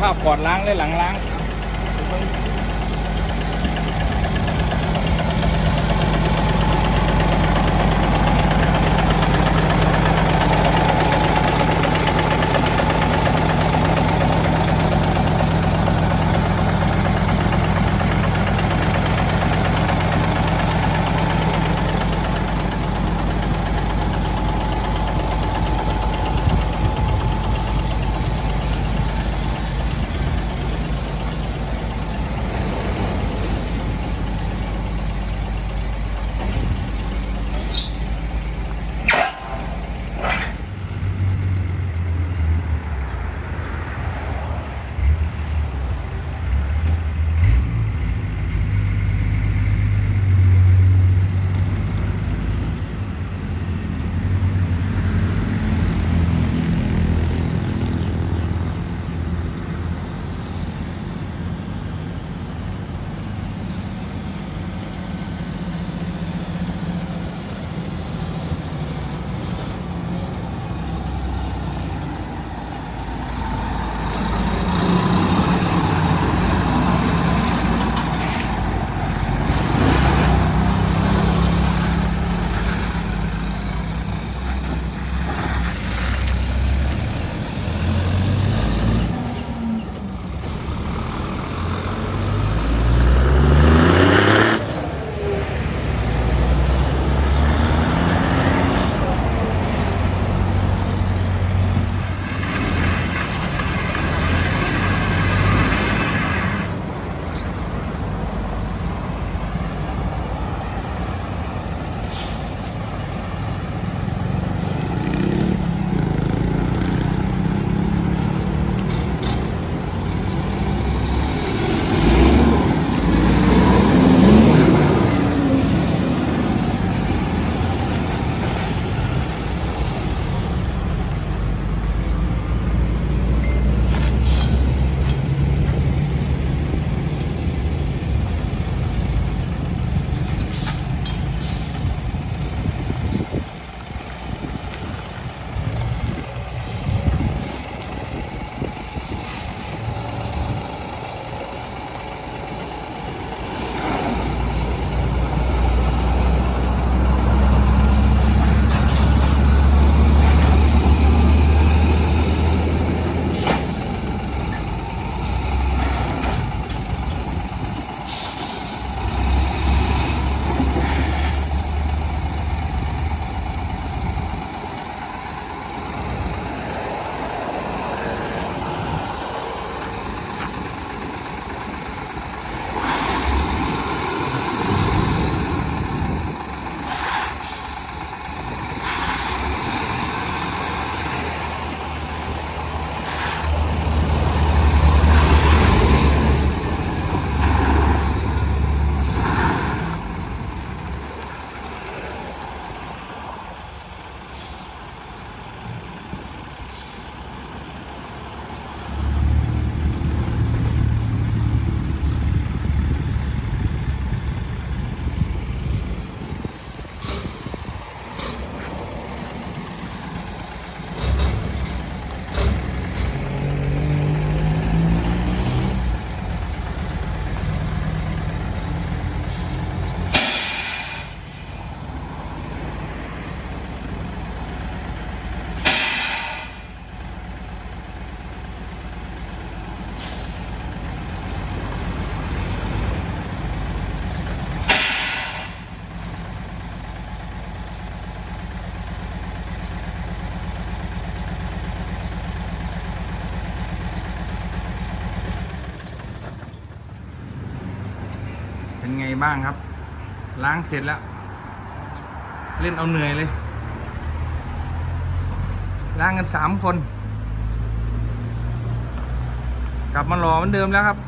ภาพก่อนล้างและหลังล้าง บ้างครับ ล้างเสร็จแล้ว เล่นเอาเหนื่อยเลย ล้างกันสามคน กลับมาหล่อเหมือนเดิมแล้วครับ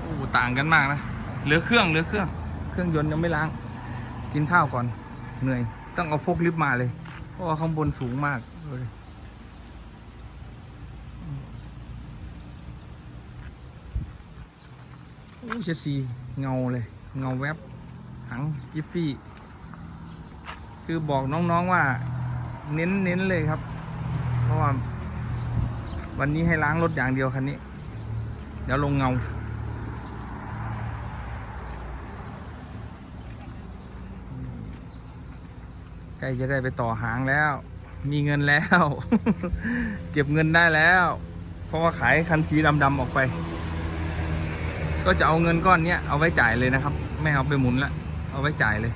โอ้ต่างกันมากนะ เหลือเครื่องเหลือเครื่อง เครื่องยนต์ยังไม่ล้าง กินข้าวก่อน เหนื่อย ต้องเอาโฟกลิฟต์มาเลย เพราะว่าข้างบนสูงมากเลยโอ้ เชดสีเงาเลย เงาแวบถังจิฟฟี่ คือบอกน้องๆว่าเน้นเน้นเลยครับ เพราะว่า วันนี้ให้ล้างรถอย่างเดียวคันนี้ เดี๋ยวลงเงา ใกล้จะได้ไปต่อหางแล้ว มีเงินแล้ว เก็บเงินได้แล้ว เพราะว่าขายคันสีดำๆออกไป ก็จะเอาเงินก้อนเนี้ยเอาไว้จ่ายเลยนะครับ ไม่เอาไปหมุนละเอาไว้จ่ายเลย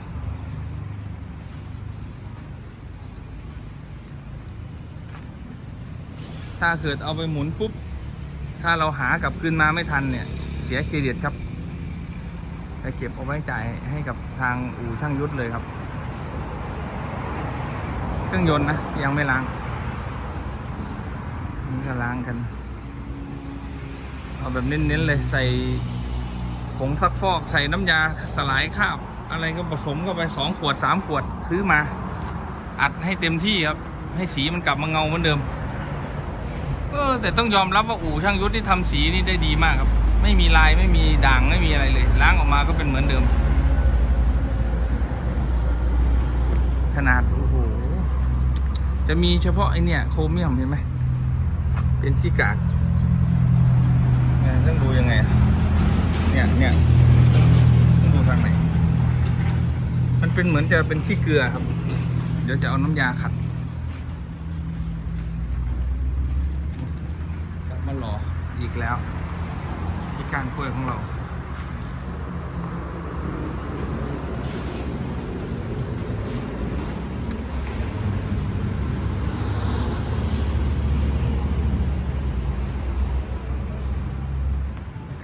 ถ้าเกิดเอาไปหมุนปุ๊บ ถ้าเราหากลับคืนมาไม่ทันเนี่ย เสียเครดิตครับจะเก็บเอาไว้จ่ายให้กับทางอู่ช่างยุทธเลยครับ เครื่องยนต์นะยังไม่ล้างนี่ก็ล้างกัน เอาแบบเน้นๆเลยใส่ ผงซักฟอกใส่น้ำยาสลายคราบ อะไรก็ผสมเข้าไปสองขวดสามขวดซื้อมา อัดให้เต็มที่ครับ ให้สีมันกลับมาเงาเหมือนเดิมเออแต่ต้องยอมรับว่าอู่ช่างยุทธที่ทำสีนี่ได้ดีมากครับ ไม่มีลายไม่มีด่างไม่มีอะไรเลย ล้างออกมาก็เป็นเหมือนเดิม ขนาดโอ้โหจะมีเฉพาะไอเนี่ยโครเมียมเห็นไหมเป็นขี้กากต้องดูยังไง เนี่ยเนี่ยต้องดูทางไหน มันเป็นเหมือนจะเป็นขี้เกลือครับ เดี๋ยวจะเอาน้ำยาขัดกลับมาหล่ออีกแล้วที่การกล้วยของเรา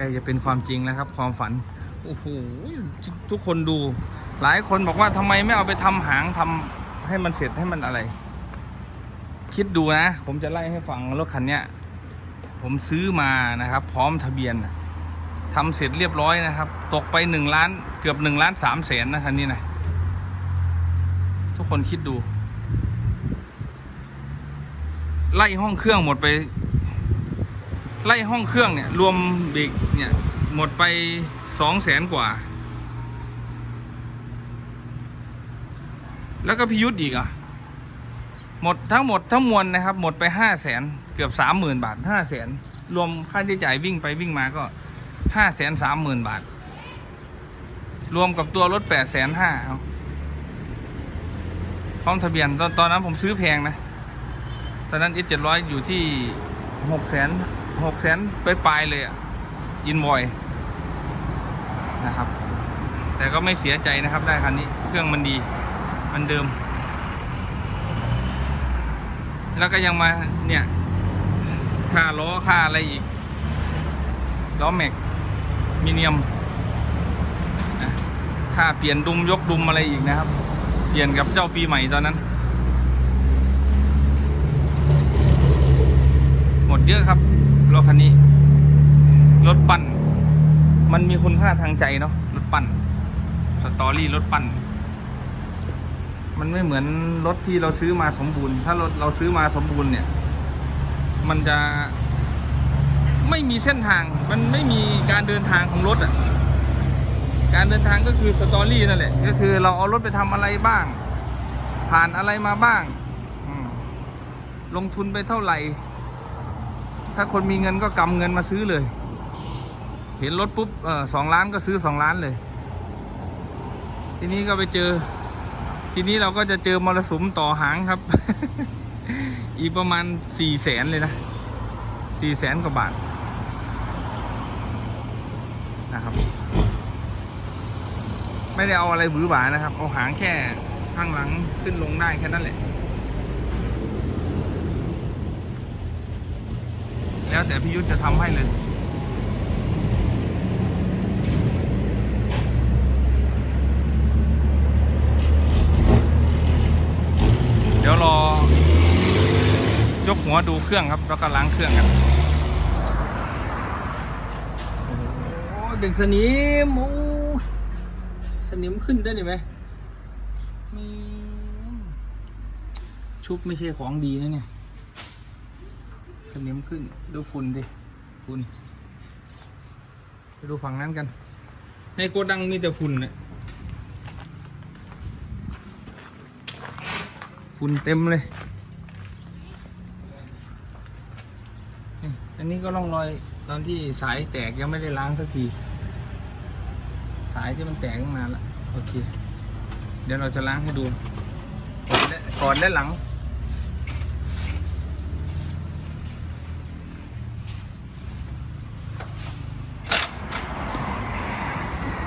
ล้จะเป็นความจริงแล้วครับ ความฝันโอ้โหทุกคนดู หลายคนบอกว่าทำไมไม่เอาไปทำหางทำให้มันเสร็จให้มันอะไร คิดดูนะ ผมจะไล่ให้ฟังรถคันเนี้ยผมซื้อมานะครับ พร้อมทะเบียนทำเสร็จเรียบร้อยนะครับ ตกไปหนึ่งล้านเกือบหนึ่งล้านสามแสนนะคันนี้นะทุกคนคิดดู ไล่ห้องเครื่องหมดไป ไล่ห้องเครื่องเนี่ย รวมเบรกเนี่ย หมดไปสองแสนกว่า แล้วก็พิยุทธ์อีกอะ หมดทั้งหมดทั้งมวลนะครับ หมดไปห้าแสนเกือบสามหมื่นบาทห้าแสนรวมค่าใช้จ่ายวิ่งไปวิ่งมาก็ห้าแสนสามหมื่นบาท รวมกับตัวรถแปดแสนห้าเอาพร้อมทะเบียนตอนตอนนั้นผมซื้อแพงนะ ตอนนั้นเอเจ็ดร้อยอยู่ที่หกแสน หกแสนไปปลายเลยอะอินวอยนะครับ แต่ก็ไม่เสียใจนะครับได้คันนี้เครื่องมันดี มันเดิม แล้วก็ยังมาเนี่ยค่าล้อค่าอะไรอีกล้อแม็กมีเนียมค่าเปลี่ยนดุมยกดุมอะไรอีกนะครับ เปลี่ยนกับเจ้าปีใหม่ตอนนั้น หมดเยอะครับ รถคันนี้ รถปั่น มันมีคุณค่าทางใจเนาะรถปั่น สตอรี่รถปั่น มันไม่เหมือนรถที่เราซื้อมาสมบูรณ์ ถ้ารถเราซื้อมาสมบูรณ์เนี่ย มันจะไม่มีเส้นทาง มันไม่มีการเดินทางของรถอะ การเดินทางก็คือสตอรี่นั่นแหละ ก็คือเราเอารถไปทำอะไรบ้าง ผ่านอะไรมาบ้าง ลงทุนไปเท่าไหร่ ถ้าคนมีเงินก็กำเงินมาซื้อเลย เห็นรถปุ๊บเออสองล้านก็ซื้อสองล้านเลย ทีนี้ก็ไปเจอ ทีนี้เราก็จะเจอมรสุมต่อหางครับ อีกประมาณสี่แสนเลยนะสี่แสนกว่าบาทนะครับไม่ได้เอาอะไรหวือหวานะครับ เอาหางแค่ข้างหลังขึ้นลงได้แค่นั้นแหละ แล้วแต่พี่ยุทธจะทำให้เลย เดี๋ยวรอ ยกหัวดูเครื่องครับ แล้วก็ล้างเครื่องกันโอ้ยเป็นสนิมโอ้ยสนิมขึ้นได้ไหมมีชุบไม่ใช่ของดีนะเนี่ย สนิมขึ้น ดูฝุ่นดิฝุ่นไปดูฝั่งนั้นกัน ในโกดังมีแต่ฝุ่นเนี่ยฝุ่นเต็มเลย อันนี้ก็ร่องรอยตอนที่สายแตกยังไม่ได้ล้างสักที สายที่มันแตกตั้งนานแล้วโอเค เดี๋ยวเราจะล้างให้ดูก่อนและหลัง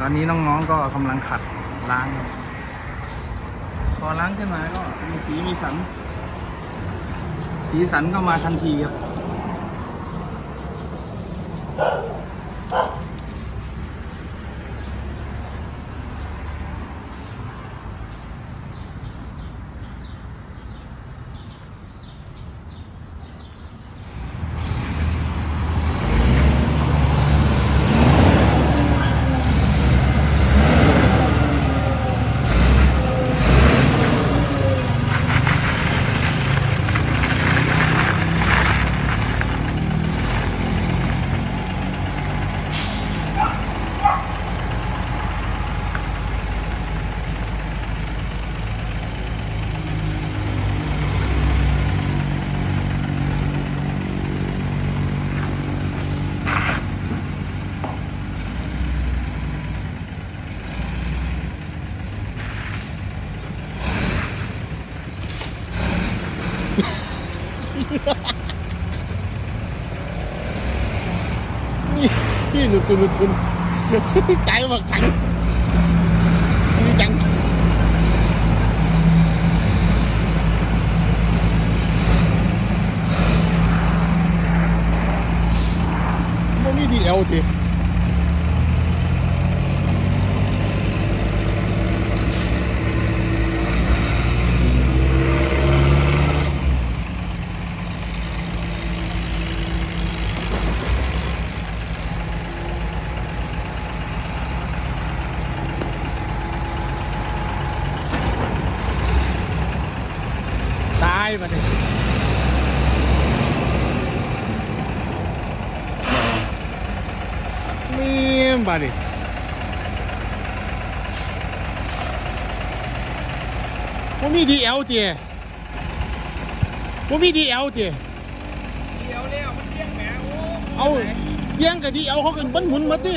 อนนี้น้องๆก็กำลังขัดล้างครับพอล้างขึ้นมาก็มีสีมีสัน สีสันก็มาทันทีครับ นี่นี่หนุตุนุตุนใจบักฉันนี่จังมันมีดีเอลทีายมาดิมีมาดิมันมีดีเอลดิมันมีดีเอลดิเดียวเร็วมันเที่ยงแหมโอ้เอาเยี่ยงกับดีเอลเขากันบันหมุนหมัดดิ